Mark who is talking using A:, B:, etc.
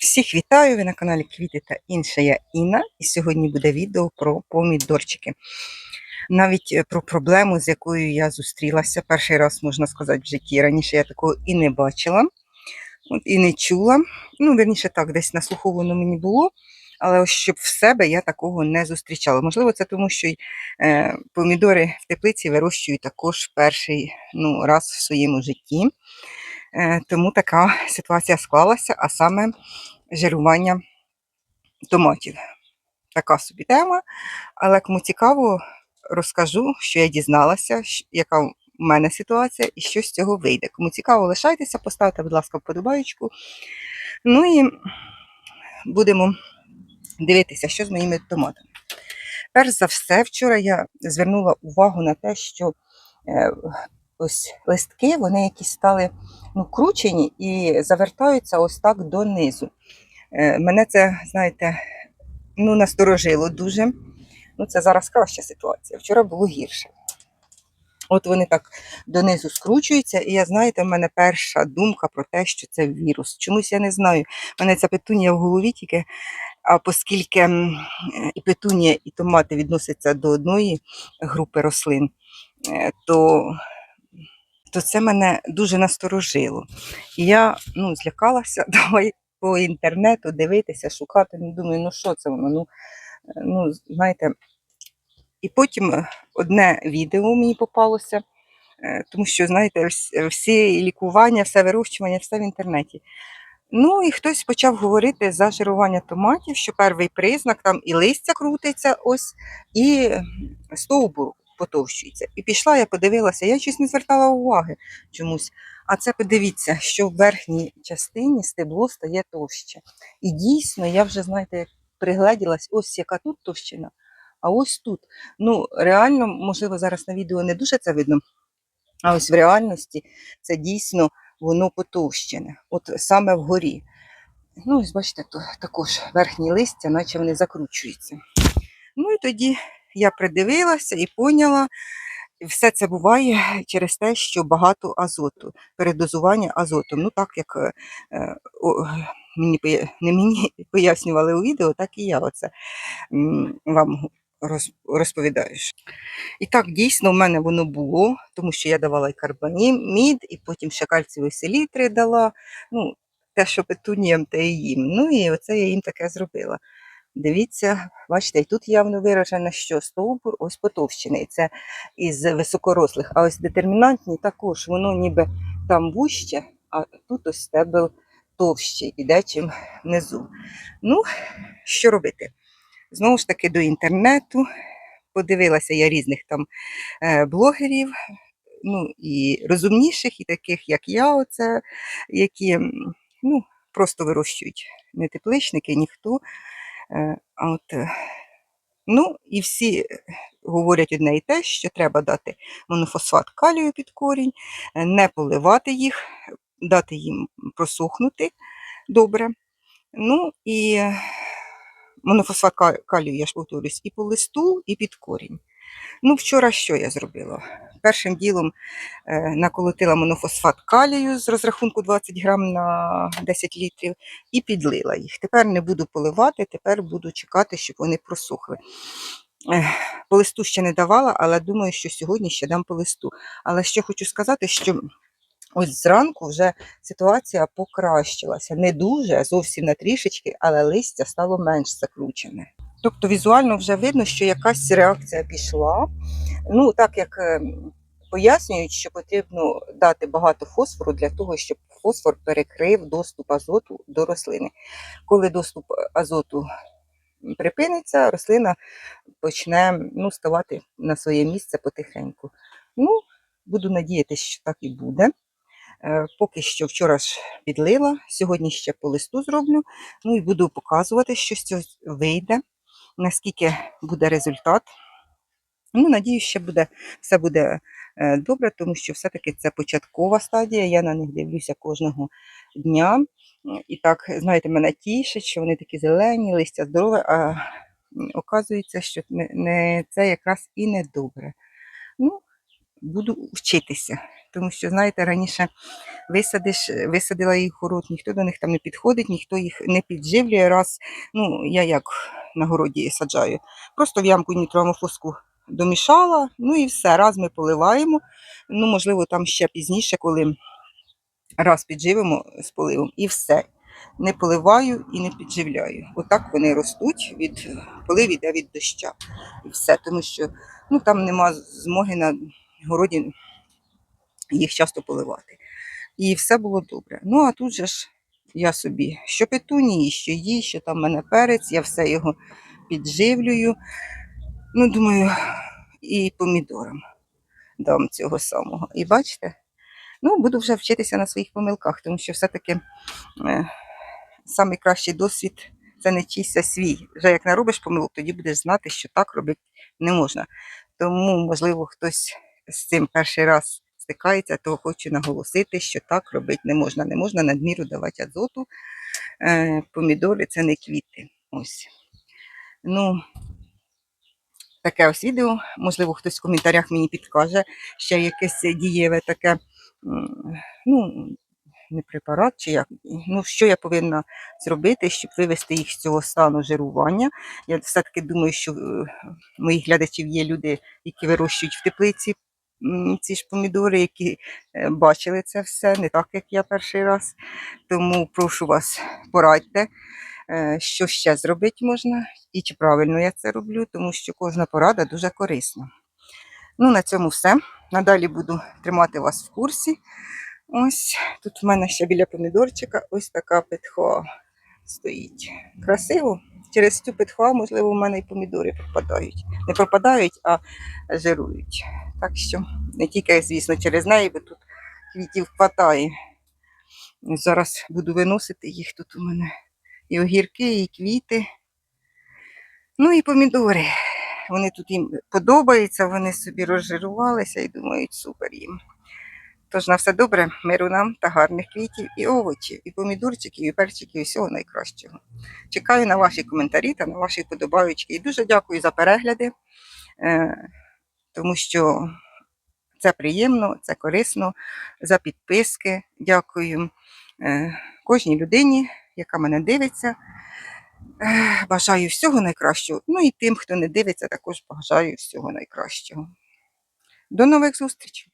A: Всіх вітаю! Ви на каналі Квіти та інше. Я Інна, і сьогодні буде відео про помідорчики. Навіть е, про проблему, з якою я зустрілася перший раз, можна сказати, в житті. Раніше я такого і не бачила, от, і не чула. Ну, верніше так, десь на слуху воно мені було. Але ось щоб в себе я такого не зустрічала. Можливо, це тому, що й, е, помідори в теплиці вирощую також перший ну, раз в своєму житті. Е, тому така ситуація склалася, а саме жирування томатів. Така собі тема. Але кому цікаво, розкажу, що я дізналася, яка в мене ситуація і що з цього вийде. Кому цікаво, лишайтеся, поставте, будь ласка, вподобаєчку. Ну і будемо дивитися, що з моїми томатами. Перш за все, вчора я звернула увагу на те, що е, ось листки, вони якісь стали ну, кручені і завертаються ось так донизу. Е, Мене це, знаєте, ну, насторожило дуже. Ну, це зараз краща ситуація. Вчора було гірше. От вони так донизу скручуються, і я, знаєте, в мене перша думка про те, що це вірус. Чомусь я не знаю. У мене ця петунія в голові тільки, а оскільки е, і петунія, і томати відносяться до одної групи рослин, е, то, то це мене дуже насторожило. І я ну, злякалася, давай по інтернету дивитися, шукати. Ну, думаю, ну що це воно? Ну, ну, знаєте, і потім е, одне відео мені попалося, е, тому що, знаєте, вс- всі лікування, все вирощування, все в інтернеті. Ну і хтось почав говорити за жирування томатів, що перший признак там і листя крутиться, ось, і стовбур потовщується. І пішла, я подивилася, я щось не звертала уваги чомусь. А це подивіться, що в верхній частині стебло стає товще. І дійсно, я вже, знаєте, як пригледілась, ось яка тут товщина, а ось тут. Ну, реально, можливо, зараз на відео не дуже це видно, а ось в реальності це дійсно воно потовщене, от саме вгорі. Ну, ось бачите, то також верхні листя, наче вони закручуються. Ну і тоді я придивилася і поняла, все це буває через те, що багато азоту, передозування азотом. Ну, так як е, е, мені не мені пояснювали у відео, так і я оце вам роз- розповідаю. І так, дійсно, в мене воно було, тому що я давала і карбамід, і потім ще кальцієві селітри дала. Ну, те, що петуніям, те і їм. Ну і оце я їм таке зробила. Дивіться, бачите, і тут явно виражено, що стовбур ось потовщений. Це із високорослих. А ось детермінантні також, воно ніби там вуще, а тут ось стебел товщий, іде чим внизу. Ну, що робити? Знову ж таки, до інтернету. Подивилася я різних там е, блогерів, ну і розумніших, і таких, як я, оце, які ну, просто вирощують не тепличники, ніхто. Е, от, е, ну, і всі е, говорять одне і те, що треба дати монофосфат калію під корінь, не поливати їх, дати їм просохнути добре. Ну і монофосфат калію, я ж повторюсь, і по листу, і під корінь. Ну, вчора що я зробила? Першим ділом е, наколотила монофосфат калію з розрахунку 20 грам на 10 літрів і підлила їх. Тепер не буду поливати, тепер буду чекати, щоб вони просохли. Ех, По листу ще не давала, але думаю, що сьогодні ще дам по листу. Але ще хочу сказати, що ось зранку вже ситуація покращилася. Не дуже, зовсім на трішечки, але листя стало менш закручене. Тобто візуально вже видно, що якась реакція пішла. Ну, так як е, пояснюють, що потрібно дати багато фосфору для того, щоб фосфор перекрив доступ азоту до рослини. Коли доступ азоту припиниться, рослина почне ну, ставати на своє місце потихеньку. Ну, буду надіятися, що так і буде. Е, Поки що вчора ж підлила, сьогодні ще по листу зроблю. Ну і буду показувати, що з цього вийде, наскільки буде результат. Ну, надіюсь, що буде, все буде е, добре, тому що все-таки це початкова стадія. Я на них дивлюся кожного дня. І так, знаєте, мене тішить, що вони такі зелені, листя здорове, а оказується, що не, це якраз і не добре. Ну, буду вчитися. Тому що, знаєте, раніше висадиш, висадила їх город, ніхто до них там не підходить, ніхто їх не підживлює. Раз, ну, я як на городі саджаю. Просто в ямку нітроамофоску домішала, ну і все. Раз ми поливаємо. Ну, можливо, там ще пізніше, коли раз підживимо з поливом, і все. Не поливаю і не підживляю. Отак вони ростуть від полив іде від доща. І все. Тому що ну, там нема змоги на городі їх часто поливати. І все було добре. Ну, а тут же ж я собі що петунії, що їй, що там в мене перець, я все його підживлюю. Ну, думаю, і помідорам дам цього самого. І бачите, ну, буду вже вчитися на своїх помилках, тому що все-таки е, найкращий досвід це не чийся свій. Вже як наробиш помилок, тоді будеш знати, що так робити не можна. Тому, можливо, хтось з цим перший раз стикається, то хочу наголосити, що так робити не можна. Не можна надміру давати азоту. Е, помідори це не квіти. Ось. Ну, таке ось відео. Можливо, хтось в коментарях мені підкаже ще якесь дієве таке, ну, не препарат, чи як, ну, що я повинна зробити, щоб вивести їх з цього стану жирування. Я все-таки думаю, що е, моїх глядачів є люди, які вирощують в теплиці ці ж помідори, які е, бачили це все, не так, як я перший раз. Тому прошу вас, порадьте, що ще зробити можна і чи правильно я це роблю, тому що кожна порада дуже корисна. Ну, на цьому все. Надалі буду тримати вас в курсі. Ось тут в мене ще біля помідорчика ось така петха стоїть. Красиво. Через цю петху, можливо, в мене і помідори пропадають. Не пропадають, а жирують. Так що не тільки, звісно, через неї, бо тут квітів хватає. Зараз буду виносити їх тут у мене. І огірки, і квіти. Ну і помідори. Вони тут їм подобаються, вони собі розжирувалися і думають, супер їм. Тож на все добре, миру нам та гарних квітів і овочів, і помідорчиків, і перчиків, і всього найкращого. Чекаю на ваші коментарі та на ваші подобаючки. І дуже дякую за перегляди, е, тому що це приємно, це корисно, за підписки. Дякую е, кожній людині, яка мене дивиться. Бажаю всього найкращого. Ну і тим, хто не дивиться, також бажаю всього найкращого. До нових зустрічей!